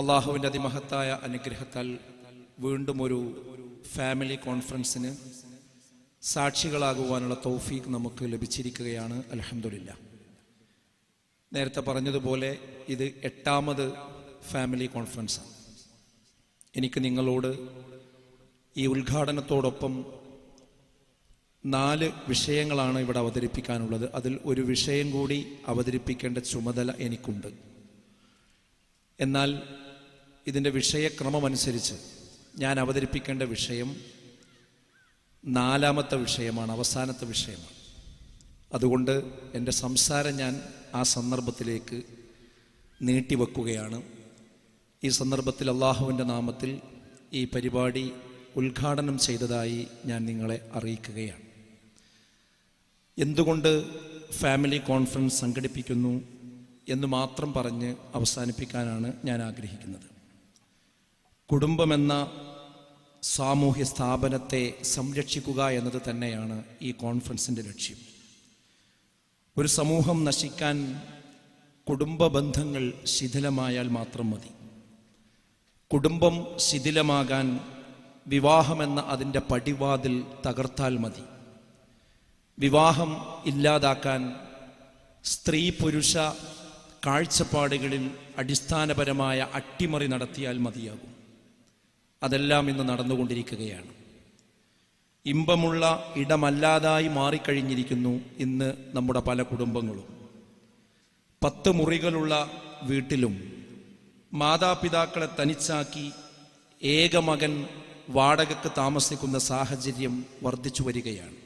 അള്ളാഹുവിന്റെ അതിമഹത്തായ അനുഗ്രഹത്താൽ വീണ്ടും ഒരു ഫാമിലി കോൺഫറൻസിന് സാക്ഷികളാകുവാനുള്ള തൗഫീഖ് നമുക്ക് ലഭിച്ചിരിക്കുകയാണ്. അലഹമില്ല നേരത്തെ പറഞ്ഞതുപോലെ ഇത് എട്ടാമത് ഫാമിലി കോൺഫറൻസാണ്. എനിക്ക് നിങ്ങളോട് ഈ ഉദ്ഘാടനത്തോടൊപ്പം നാല് വിഷയങ്ങളാണ് ഇവിടെ അവതരിപ്പിക്കാനുള്ളത്. അതിൽ ഒരു വിഷയം കൂടി അവതരിപ്പിക്കേണ്ട ചുമതല എനിക്കുണ്ട്. എന്നാൽ ഇതിന്റെ വിഷയക്രമമനുസരിച്ച് ഞാൻ അവതരിപ്പിക്കേണ്ട വിഷയം നാലാമത്തെ വിഷയമാണ് അവസാനത്തെ വിഷയമാണ്. അതുകൊണ്ട് എന്റെ സംസാരം ഞാൻ ആ സന്ദർഭത്തിലേക്ക് നീട്ടിവെക്കുകയാണ്. ഈ സന്ദർഭത്തിൽ അള്ളാഹുവിന്റെ നാമത്തിൽ ഈ പരിപാടി ഉദ്ഘാടനം ചെയ്തതായി ഞാൻ നിങ്ങളെ അറിയിക്കുകയാണ്. എന്തുകൊണ്ട് ഫാമിലി കോൺഫറൻസ് സംഘടിപ്പിക്കുന്നു എന്ന് മാത്രം പറഞ്ഞ് അവസാനിപ്പിക്കാനാണ് ഞാൻ ആഗ്രഹിക്കുന്നത്. കുടുംബമെന്ന സാമൂഹ്യ സ്ഥാപനത്തെ സംരക്ഷിക്കുക എന്നത് തന്നെയാണ് ഈ കോൺഫറൻസിന്റെ ലക്ഷ്യം. ഒരു സമൂഹം നശിക്കാൻ കുടുംബ ബന്ധങ്ങൾ ശിഥിലമായാൽ മാത്രം മതി. കുടുംബം ശിഥിലമാകാൻ വിവാഹമെന്ന അതിന്റെ പടിവാതിൽ തകർത്താൽ മതി. വിവാഹം ഇല്ലാതാക്കാൻ സ്ത്രീ പുരുഷ കാഴ്ചപ്പാടുകളിൽ അടിസ്ഥാനപരമായ അട്ടിമറി നടത്തിയാൽ മതിയാകും. അതെല്ലാം ഇന്ന് നടന്നുകൊണ്ടിരിക്കുകയാണ്. ഇമ്പമുള്ള ഇടമല്ലാതായി മാറിക്കഴിഞ്ഞിരിക്കുന്നു ഇന്ന് നമ്മുടെ പല കുടുംബങ്ങളും. പത്ത് മുറികളുള്ള വീട്ടിലും മാതാപിതാക്കളെ തനിച്ചാക്കി ഏകമകൻ വാടകക്ക് താമസിക്കുന്ന സാഹചര്യം വർദ്ധിച്ചു വരികയാണ്.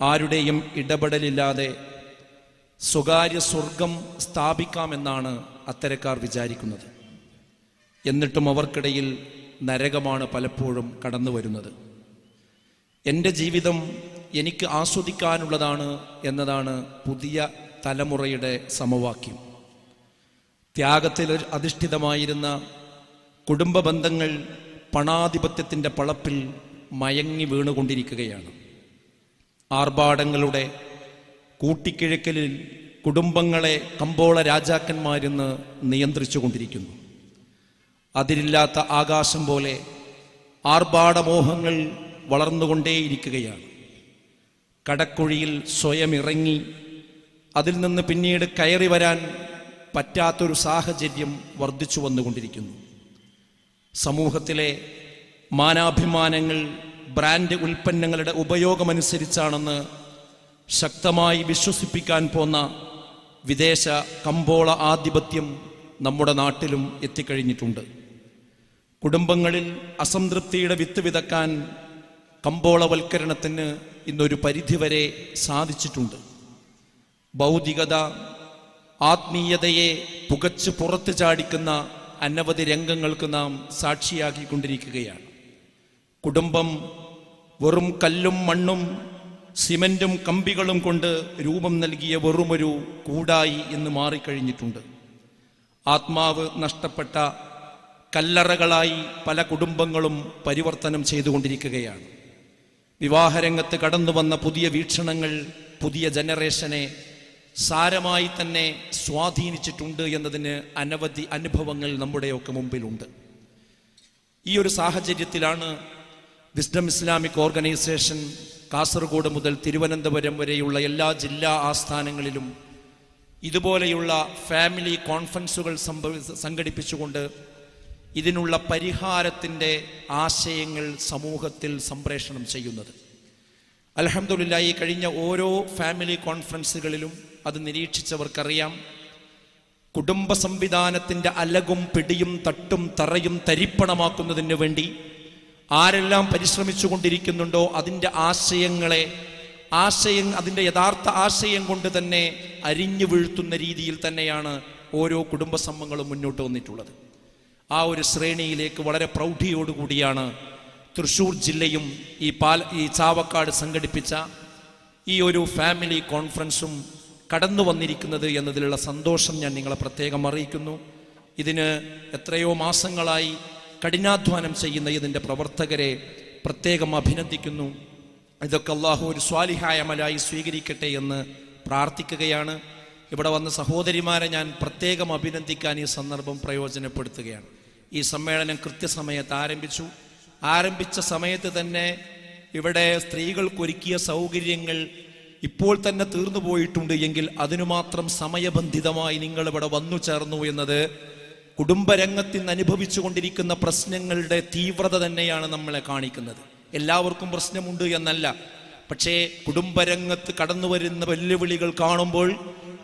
ആരുടെയും ഇടപെടലില്ലാതെ സ്വകാര്യ സ്വർഗം സ്ഥാപിക്കാമെന്നാണ് അത്തരക്കാർ വിചാരിക്കുന്നത്. എന്നിട്ടും അവർക്കിടയിൽ നരകമാണ് പലപ്പോഴും കടന്നു വരുന്നത്. എന്റെ ജീവിതം എനിക്ക് ആസ്വദിക്കാനുള്ളതാണ് എന്നതാണ് പുതിയ തലമുറയുടെ സമവാക്യം. ത്യാഗത്തിൽ അധിഷ്ഠിതമായിരുന്ന കുടുംബ ബന്ധങ്ങൾ പണാധിപത്യത്തിന്റെ പളപ്പിൽ മയങ്ങി വീണുകൊണ്ടിരിക്കുകയാണ്. ആർഭാടങ്ങളുടെ കൂട്ടിക്കിഴക്കലിൽ കുടുംബങ്ങളെ കമ്പോള രാജാക്കന്മാരെന്ന് നിയന്ത്രിച്ചു കൊണ്ടിരിക്കുന്നു അതിരില്ലാത്ത ആകാശം പോലെ ആർഭാടമോഹങ്ങൾ വളർന്നുകൊണ്ടേയിരിക്കുകയാണ്. കടക്കുഴിയിൽ സ്വയം ഇറങ്ങി അതിൽ നിന്ന് പിന്നീട് കയറി വരാൻ പറ്റാത്തൊരു സാഹചര്യം വർദ്ധിച്ചു വന്നുകൊണ്ടിരിക്കുന്നു. സമൂഹത്തിലെ മാനാഭിമാനങ്ങൾ ബ്രാൻഡ് ഉൽപ്പന്നങ്ങളുടെ ഉപയോഗമനുസരിച്ചാണെന്ന് ശക്തമായി വിശ്വസിപ്പിക്കാൻ പോന്ന വിദേശ കമ്പോള ആധിപത്യം നമ്മുടെ നാട്ടിലും എത്തിക്കഴിഞ്ഞിട്ടുണ്ട്. കുടുംബങ്ങളിൽ അസംതൃപ്തിയുടെ വിത്ത് വിതക്കാൻ കമ്പോളവൽക്കരണത്തിന് ഇന്നൊരു പരിധിവരെ സാധിച്ചിട്ടുണ്ട്. ഭൗതികത ആത്മീയതയെ പുകച്ച് പുറത്തു ചാടിക്കുന്ന അനവധി രംഗങ്ങൾക്ക് നാം സാക്ഷിയാക്കിക്കൊണ്ടിരിക്കുകയാണ്. കുടുംബം വെറും കല്ലും മണ്ണും സിമന്റും കമ്പികളും കൊണ്ട് രൂപം നൽകിയ വെറുമൊരു കൂടായി ഇന്ന് മാറിക്കഴിഞ്ഞിട്ടുണ്ട്. ആത്മാവ് നഷ്ടപ്പെട്ട കല്ലറകളായി പല കുടുംബങ്ങളും പരിവർത്തനം ചെയ്തുകൊണ്ടിരിക്കുകയാണ്. വിവാഹരംഗത്ത് കടന്നു വന്ന പുതിയ വീക്ഷണങ്ങൾ പുതിയ ജനറേഷനെ സാരമായി തന്നെ സ്വാധീനിച്ചിട്ടുണ്ട് എന്നതിന് അനവധി അനുഭവങ്ങൾ നമ്മുടെയൊക്കെ മുമ്പിലുണ്ട്. ഈ ഒരു സാഹചര്യത്തിലാണ് വിസ്ഡം ഇസ്ലാമിക് ഓർഗനൈസേഷൻ കാസർഗോഡ് മുതൽ തിരുവനന്തപുരം വരെയുള്ള എല്ലാ ജില്ലാ ആസ്ഥാനങ്ങളിലും ഇതുപോലെയുള്ള ഫാമിലി കോൺഫറൻസുകൾ സംഘടിപ്പിച്ചുകൊണ്ട് ഇതിനുള്ള പരിഹാരത്തിന്റെ ആശയങ്ങൾ സമൂഹത്തിൽ സംപ്രേഷണം ചെയ്യുന്നത്. അലഹമുല്ല ഈ കഴിഞ്ഞ ഓരോ ഫാമിലി കോൺഫറൻസുകളിലും അത് നിരീക്ഷിച്ചവർക്കറിയാം. കുടുംബ സംവിധാനത്തിന്റെ അലകും പിടിയും തട്ടും തറയും തരിപ്പണമാക്കുന്നതിന് വേണ്ടി ആരെല്ലാം പരിശ്രമിച്ചു കൊണ്ടിരിക്കുന്നുണ്ടോ അതിന്റെ ആശയങ്ങളെ ആശയം അതിന്റെ യഥാർത്ഥ ആശയം കൊണ്ട് തന്നെ അരിഞ്ഞു വീഴ്ത്തുന്ന രീതിയിൽ തന്നെയാണ് ഓരോ കുടുംബ സംഘങ്ങളും മുന്നോട്ട് വന്നിട്ടുള്ളത്. ആ ഒരു ശ്രേണിയിലേക്ക് വളരെ പ്രൗഢിയോടുകൂടിയാണ് തൃശ്ശൂർ ജില്ലയും ഈ പാല ഈ ചാവക്കാട് സംഘടിപ്പിച്ച ഈ ഒരു ഫാമിലി കോൺഫറൻസും കടന്നു വന്നിരിക്കുന്നത് എന്നതിലുള്ള സന്തോഷം ഞാൻ നിങ്ങളെ പ്രത്യേകം അറിയിക്കുന്നു. ഇതിന് എത്രയോ മാസങ്ങളായി കഠിനാധ്വാനം ചെയ്യുന്ന ഇതിന്റെ പ്രവർത്തകരെ പ്രത്യേകം അഭിനന്ദിക്കുന്നു. ഇതൊക്കെ അള്ളാഹു ഒരു സ്വാലിഹായ അമലായി സ്വീകരിക്കട്ടെ എന്ന് പ്രാർത്ഥിക്കുകയാണ്. ഇവിടെ വന്ന സഹോദരിമാരെ ഞാൻ പ്രത്യേകം അഭിനന്ദിക്കാൻ ഈ സന്ദർഭം പ്രയോജനപ്പെടുത്തുകയാണ്. ഈ സമ്മേളനം കൃത്യസമയത്ത് ആരംഭിച്ചു. ആരംഭിച്ച സമയത്ത് തന്നെ ഇവിടെ സ്ത്രീകൾക്കൊരുക്കിയ സൗകര്യങ്ങൾ ഇപ്പോൾ തന്നെ തീർന്നു പോയിട്ടുണ്ട് എങ്കിൽ അതിനു മാത്രം സമയബന്ധിതമായി നിങ്ങൾ ഇവിടെ വന്നു ചേർന്നു എന്നത് കുടുംബരംഗത്തിൽ നിന്ന് അനുഭവിച്ചു കൊണ്ടിരിക്കുന്ന പ്രശ്നങ്ങളുടെ തീവ്രത തന്നെയാണ് നമ്മളെ കാണിക്കുന്നത്. എല്ലാവർക്കും പ്രശ്നമുണ്ട് എന്നല്ല. പക്ഷേ കുടുംബരംഗത്ത് കടന്നു വരുന്ന വെല്ലുവിളികൾ കാണുമ്പോൾ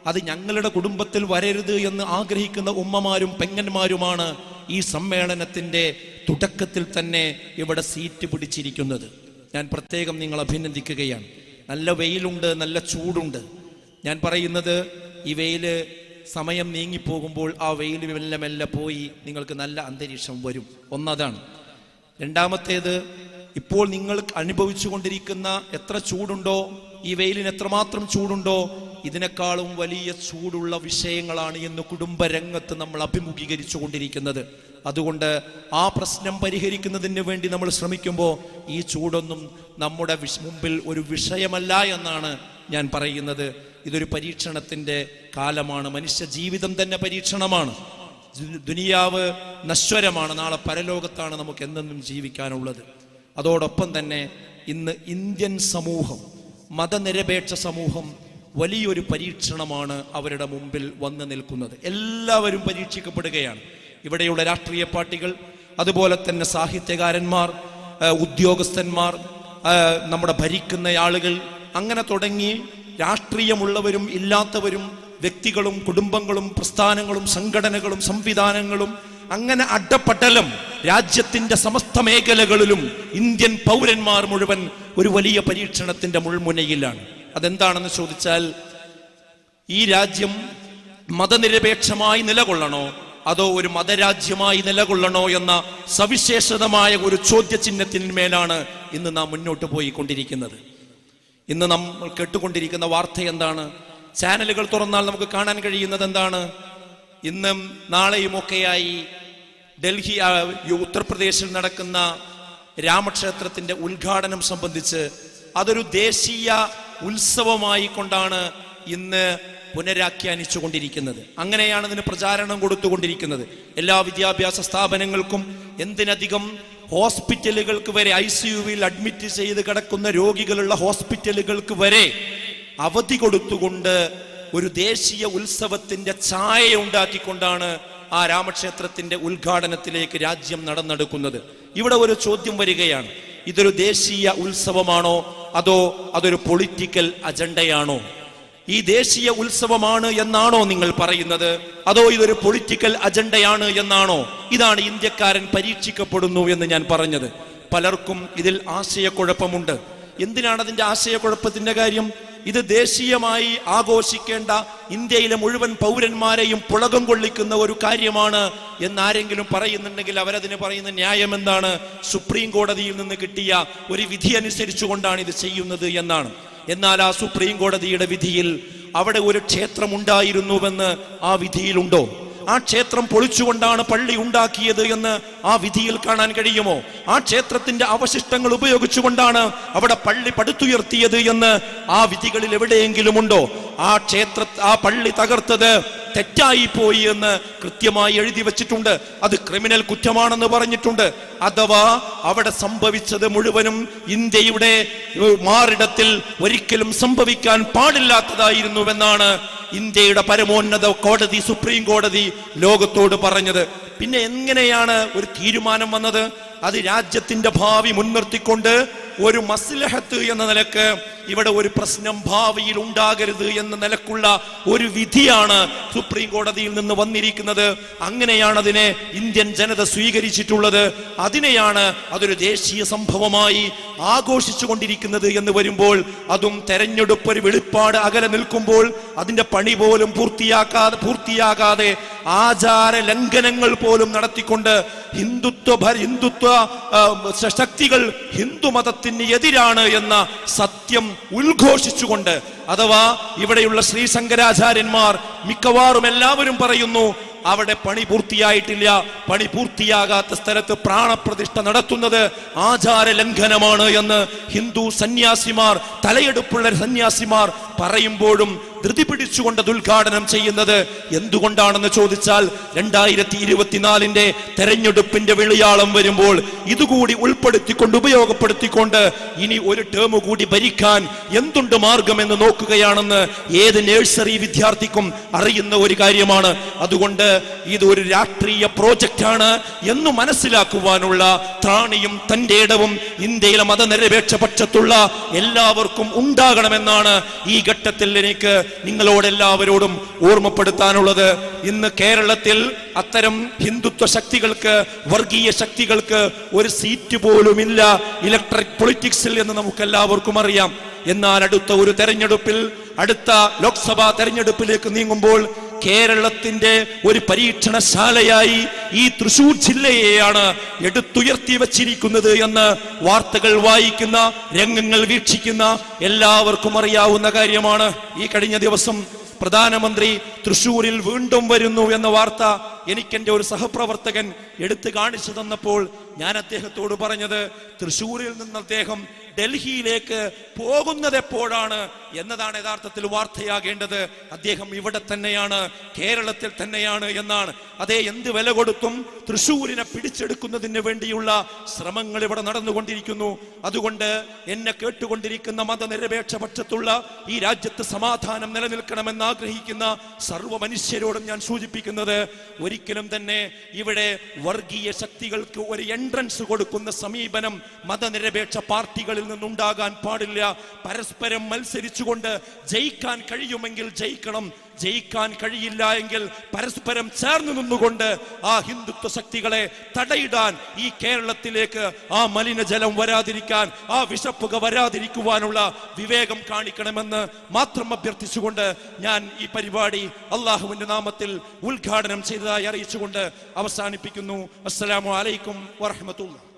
അത് ഞങ്ങളുടെ കുടുംബത്തിൽ വരരുത് എന്ന് ആഗ്രഹിക്കുന്ന ഉമ്മമാരും പെങ്ങന്മാരുമാണ് ഈ സമ്മേളനത്തിന്റെ തുടക്കത്തിൽ തന്നെ ഇവിടെ സീറ്റ് പിടിച്ചിരിക്കുന്നത്. ഞാൻ പ്രത്യേകം നിങ്ങൾ അഭിനന്ദിക്കുകയാണ്. നല്ല വെയിലുണ്ട് നല്ല ചൂടുണ്ട്. ഞാൻ പറയുന്നത് ഈ വെയിൽ സമയം നീങ്ങിപ്പോകുമ്പോൾ ആ വെയിൽ മെല്ലെ മെല്ലെ പോയി നിങ്ങൾക്ക് നല്ല അന്തരീക്ഷം വരും. ഒന്നതാണ്. രണ്ടാമത്തേത് ഇപ്പോൾ നിങ്ങൾ അനുഭവിച്ചു കൊണ്ടിരിക്കുന്ന എത്ര ചൂടുണ്ടോ ഈ വെയിലിന് എത്രമാത്രം ചൂടുണ്ടോ ഇതിനേക്കാളും വലിയ ചൂടുള്ള വിഷയങ്ങളാണ് ഇന്ന് കുടുംബരംഗത്ത് നമ്മൾ അഭിമുഖീകരിച്ചു കൊണ്ടിരിക്കുന്നത് അതുകൊണ്ട് ആ പ്രശ്നം പരിഹരിക്കുന്നതിന് വേണ്ടി നമ്മൾ ശ്രമിക്കുമ്പോൾ ഈ ചൂടൊന്നും നമ്മുടെ മുമ്പിൽ ഒരു വിഷയമല്ല എന്നാണ് ഞാൻ പറയുന്നത്. ഇതൊരു പരീക്ഷണത്തിന്റെ കാലമാണ്. മനുഷ്യ ജീവിതം തന്നെ പരീക്ഷണമാണ്. ദുനിയാവ് നശ്വരമാണ്. നാളെ പരലോകത്താണ് നമുക്ക് എന്തെന്നും ജീവിക്കാനുള്ളത്. അതോടൊപ്പം തന്നെ ഇന്ന് ഇന്ത്യൻ സമൂഹം മതനിരപേക്ഷ സമൂഹം വലിയൊരു പരീക്ഷണമാണ് അവരുടെ മുമ്പിൽ വന്നു നിൽക്കുന്നത്. എല്ലാവരും പരീക്ഷിക്കപ്പെടുകയാണ്. ഇവിടെയുള്ള രാഷ്ട്രീയ പാർട്ടികൾ അതുപോലെ തന്നെ സാഹിത്യകാരന്മാർ ഉദ്യോഗസ്ഥന്മാർ നമ്മുടെ ഭരിക്കുന്ന ആളുകൾ അങ്ങനെ തുടങ്ങി രാഷ്ട്രീയമുള്ളവരും ഇല്ലാത്തവരും വ്യക്തികളും കുടുംബങ്ങളും പ്രസ്ഥാനങ്ങളും സംഘടനകളും സംവിധാനങ്ങളും അങ്ങനെ അഡപ്പട്ടലം രാജ്യത്തിന്റെ സമസ്ത മേഖലകളിലും ഇന്ത്യൻ പൗരന്മാർ മുഴുവൻ ഒരു വലിയ പരീക്ഷണത്തിന്റെ മുൾമുനയിലാണ്. അതെന്താണെന്ന് ചോദിച്ചാൽ ഈ രാജ്യം മതനിരപേക്ഷമായി നിലകൊള്ളണോ? അതോ ഒരു മതരാജ്യമായി നിലകൊള്ളണോ എന്ന സവിശേഷതമായ ഒരു ചോദ്യചിഹ്നത്തിന്മേലാണ് ഇന്ന് നാം മുന്നോട്ട് പോയിക്കൊണ്ടിരിക്കുന്നത്. ഇന്ന് നമ്മൾ കേട്ടുകൊണ്ടിരിക്കുന്ന വാർത്ത എന്താണ്? ചാനലുകൾ തുറന്നാൽ നമുക്ക് കാണാൻ കഴിയുന്നത് എന്താണ്? ഇന്നും നാളെയുമൊക്കെയായി ഡൽഹി ഉത്തർപ്രദേശിൽ നടക്കുന്ന രാമക്ഷേത്രത്തിന്റെ ഉദ്ഘാടനം സംബന്ധിച്ച് അതൊരു ദേശീയ ഉത്സവമായി കൊണ്ടാണ് ഇന്ന് പുനരാഖ്യാനിച്ചു കൊണ്ടിരിക്കുന്നത് അങ്ങനെയാണ് ഇതിന് പ്രചാരണം കൊടുത്തുകൊണ്ടിരിക്കുന്നത്. എല്ലാ വിദ്യാഭ്യാസ സ്ഥാപനങ്ങൾക്കും എന്തിനധികം ഹോസ്പിറ്റലുകൾക്ക് വരെ ഐ സിയുവിൽ അഡ്മിറ്റ് ചെയ്ത് കിടക്കുന്ന രോഗികളുള്ള ഹോസ്പിറ്റലുകൾക്ക് വരെ അവധി കൊടുത്തുകൊണ്ട് ഒരു ദേശീയ ഉത്സവത്തിന്റെ ഛായ ഉണ്ടാക്കിക്കൊണ്ടാണ് ആ രാമക്ഷേത്രത്തിന്റെ ഉദ്ഘാടനത്തിലേക്ക് രാജ്യം നടന്നെടുക്കുന്നത്. ഇവിടെ ഒരു ചോദ്യം വരികയാണ്. ഇതൊരു ദേശീയ ഉത്സവമാണോ അതോ അതൊരു പൊളിറ്റിക്കൽ അജണ്ടയാണോ ഈ ദേശീയ ഉത്സവമാണ് എന്നാണോ നിങ്ങൾ പറയുന്നത്? അതോ ഇതൊരു പൊളിറ്റിക്കൽ അജണ്ടയാണ് എന്നാണോ? ഇതാണ് ഇന്ത്യക്കാരൻ പരീക്ഷിക്കപ്പെടുന്നു എന്ന് ഞാൻ പറഞ്ഞത്. പലർക്കും ഇതിൽ ആശയക്കുഴപ്പമുണ്ട്. എന്തിനാണ് അതിന്റെ ആശയക്കുഴപ്പത്തിന്റെ കാര്യം? ഇത് ദേശീയമായി ആഘോഷിക്കേണ്ട ഇന്ത്യയിലെ മുഴുവൻ പൗരന്മാരെയും പുളകം കൊള്ളിക്കുന്ന ഒരു കാര്യമാണ് എന്നാരെങ്കിലും പറയുന്നുണ്ടെങ്കിൽ അവരതിന് പറയുന്ന ന്യായം എന്താണ്? സുപ്രീം കോടതിയിൽ നിന്ന് കിട്ടിയ ഒരു വിധി അനുസരിച്ചുകൊണ്ടാണ് ഇത് ചെയ്യുന്നത് എന്നാണ്. എന്നാൽ ആ സുപ്രീം കോടതിയുടെ വിധിയിൽ അവിടെ ഒരു ക്ഷേത്രം ഉണ്ടായിരുന്നുവെന്ന് ആ വിധിയിലുണ്ടോ? ആ ക്ഷേത്രം പൊളിച്ചുകൊണ്ടാണ് പള്ളി ഉണ്ടാക്കിയത് എന്ന് ആ വിധിയിൽ കാണാൻ കഴിയുമോ? ആ ക്ഷേത്രത്തിന്റെ അവശിഷ്ടങ്ങൾ ഉപയോഗിച്ചുകൊണ്ടാണ് അവിടെ പള്ളി പടുത്തുയർത്തിയത് എന്ന് ആ വിധികളിൽ എവിടെയെങ്കിലും ഉണ്ടോ? ആ ക്ഷേത്ര ആ പള്ളി തകർത്തത് തെറ്റായി പോയി എന്ന് കൃത്യമായി എഴുതി വെച്ചിട്ടുണ്ട്. അത് ക്രിമിനൽ കുറ്റമാണെന്ന് പറഞ്ഞിട്ടുണ്ട്. അഥവാ അവിടെ സംഭവിച്ചത് മുഴുവനും ഇന്ത്യയുടെ മാറിടത്തിൽ ഒരിക്കലും സംഭവിക്കാൻ പാടില്ലാത്തതായിരുന്നുവെന്നാണ് ഇന്ത്യയുടെ പരമോന്നത കോടതി സുപ്രീം കോടതി ലോകത്തോട് പറഞ്ഞത്. പിന്നെ എങ്ങനെയാണ് ഒരു തീരുമാനം വന്നത്? അത് രാജ്യത്തിന്റെ ഭാവി മുൻനിർത്തിക്കൊണ്ട് ഒരു മസ്ലഹത്ത് എന്ന നിലയ്ക്ക് ഇവിടെ ഒരു പ്രശ്നം ഭാവിയിൽ ഉണ്ടാകരുത് എന്ന നിലക്കുള്ള ഒരു വിധിയാണ് സുപ്രീം കോടതിയിൽ നിന്ന് വന്നിരിക്കുന്നത്. അങ്ങനെയാണ് അതിനെ ഇന്ത്യൻ ജനത സ്വീകരിച്ചിട്ടുള്ളത്. അതിനെയാണ് അതൊരു ദേശീയ സംഭവമായി ആഘോഷിച്ചു കൊണ്ടിരിക്കുന്നത് എന്ന് വരുമ്പോൾ അതും തെരഞ്ഞെടുപ്പ് ഒരു വെളിപ്പാട് അകലെ നിൽക്കുമ്പോൾ അതിന്റെ പണി പോലും പൂർത്തിയാക്കാതെ പൂർത്തിയാകാതെ ആചാര ലംഘനങ്ങൾ പോലും നടത്തിക്കൊണ്ട് ഹിന്ദുത്വ ഹിന്ദുത്വ ശക്തികൾ ഹിന്ദു മതത്തിന് എതിരാണ് എന്ന സത്യം ഉദ്ഘോഷിച്ചുകൊണ്ട് അഥവാ ഇവിടെയുള്ള ശ്രീ ശങ്കരാചാര്യന്മാർ മിക്കവാറും എല്ലാവരും പറയുന്നു അവിടെ പണി പൂർത്തിയായിട്ടില്ല. പണി പൂർത്തിയാകാത്ത സ്ഥലത്ത് പ്രാണപ്രതിഷ്ഠ നടത്തുന്നത് ആചാര ലംഘനമാണ് എന്ന് ഹിന്ദു സന്യാസിമാർ തലയെടുപ്പുള്ള സന്യാസിമാർ പറയുമ്പോഴും ധൃതി പിടിച്ചുകൊണ്ട് ഉദ്ഘാടനം ചെയ്യുന്നത് എന്തുകൊണ്ടാണെന്ന് ചോദിച്ചാൽ രണ്ടായിരത്തി ഇരുപത്തിനാലിന്റെ തെരഞ്ഞെടുപ്പിന്റെ വിളിയാളം വരുമ്പോൾ ഇതുകൂടി ഉൾപ്പെടുത്തിക്കൊണ്ട് ഉപയോഗപ്പെടുത്തിക്കൊണ്ട് ഇനി ഒരു ടേം കൂടി ഭരിക്കാൻ എന്തുണ്ട് മാർഗമെന്ന് നോക്കുകയാണെന്ന് ഏത് നഴ്സറി വിദ്യാർത്ഥിക്കും അറിയുന്ന ഒരു കാര്യമാണ്. അതുകൊണ്ട് ഇത് ഒരു രാഷ്ട്രീയ ആണ് എന്ന് മനസ്സിലാക്കുവാനുള്ള ത്രാണിയും തന്റെ ഇടവും ഇന്ത്യയിലെ മതനിരപേക്ഷ പക്ഷത്തുള്ള എല്ലാവർക്കും ഉണ്ടാകണമെന്നാണ് ഈ ഘട്ടത്തിൽ എനിക്ക് നിങ്ങളോടെല്ലാവരോടും ഓർമ്മപ്പെടുത്താനുള്ളത് ഇന്ന് കേരളത്തിൽ അത്തരം ഹിന്ദുത്വ ശക്തികൾക്ക് വർഗീയ ശക്തികൾക്ക് ഒരു സീറ്റ് പോലുമില്ല. ഇലക്ട്രിക് പൊളിറ്റിക്സിൽ എന്ന് നമുക്ക് എല്ലാവർക്കും അറിയാം. എന്നാൽ അടുത്ത ഒരു തെരഞ്ഞെടുപ്പിൽ അടുത്ത ലോക്സഭാ തെരഞ്ഞെടുപ്പിലേക്ക് നീങ്ങുമ്പോൾ കേരളത്തിന്റെ ഒരു പരീക്ഷണശാലയായി ഈ തൃശൂർ ജില്ലയെയാണ് എടുത്തുയർത്തി വച്ചിരിക്കുന്നത് എന്ന് വാർത്തകൾ വായിക്കുന്ന രംഗങ്ങൾ വീക്ഷിക്കുന്ന എല്ലാവർക്കും അറിയാവുന്ന കാര്യമാണ്. ഈ കഴിഞ്ഞ ദിവസം പ്രധാനമന്ത്രി തൃശൂരിൽ വീണ്ടും വരുന്നു എന്ന വാർത്ത എനിക്ക് എന്റെ ഒരു സഹപ്രവർത്തകൻ എടുത്തു കാണിച്ചു തന്നപ്പോൾ ഞാൻ അദ്ദേഹത്തോട് പറഞ്ഞത് തൃശൂരിൽ നിന്ന് അദ്ദേഹം ഡൽഹിയിലേക്ക് പോകുന്നത് എപ്പോഴാണ് എന്നതാണ് യഥാർത്ഥത്തിൽ വാർത്തയാകേണ്ടത്. അദ്ദേഹം ഇവിടെ തന്നെയാണ് കേരളത്തിൽ തന്നെയാണ് എന്നാണ്. അതേ എന്ത് വില കൊടുത്തും തൃശൂരിനെ പിടിച്ചെടുക്കുന്നതിന് വേണ്ടിയുള്ള ശ്രമങ്ങൾ ഇവിടെ നടന്നുകൊണ്ടിരിക്കുന്നു. അതുകൊണ്ട് എന്നെ കേട്ടുകൊണ്ടിരിക്കുന്ന മതനിരപേക്ഷ പക്ഷത്തുള്ള ഈ രാജ്യത്ത് സമാധാനം നിലനിൽക്കണമെന്ന് ആഗ്രഹിക്കുന്ന സർവ മനുഷ്യരോടും ഞാൻ സൂചിപ്പിക്കുന്നത് ഒരിക്കലും തന്നെ ഇവിടെ വർഗീയ ശക്തികൾക്ക് ഒരു എൻട്രൻസ് കൊടുക്കുന്ന സമീപനം മതനിരപേക്ഷ പാർട്ടികളിൽ നിന്നുണ്ടാകാൻ പാടില്ല. പരസ്പരം മത്സരിച്ചുകൊണ്ട് ജയിക്കാൻ കഴിയുമെങ്കിൽ ജയിക്കണം. ജയിക്കാൻ കഴിയില്ല എങ്കിൽ പരസ്പരം ചേർന്ന് നിന്നുകൊണ്ട് ആ ഹിന്ദുത്വ ശക്തികളെ തടയിടാൻ ഈ കേരളത്തിലേക്ക് ആ മലിനജലം വരാതിരിക്കാൻ ആ വിഷപ്പുക വരാതിരിക്കുവാനുള്ള വിവേകം കാണിക്കണമെന്ന് മാത്രം അഭ്യർത്ഥിച്ചുകൊണ്ട് ഞാൻ ഈ പരിപാടി അള്ളാഹുവിന്റെ നാമത്തിൽ ഉദ്ഘാടനം ചെയ്തതായി അറിയിച്ചുകൊണ്ട് അവസാനിപ്പിക്കുന്നു. അസ്സലാമു അലൈക്കും വറഹമത്തുള്ള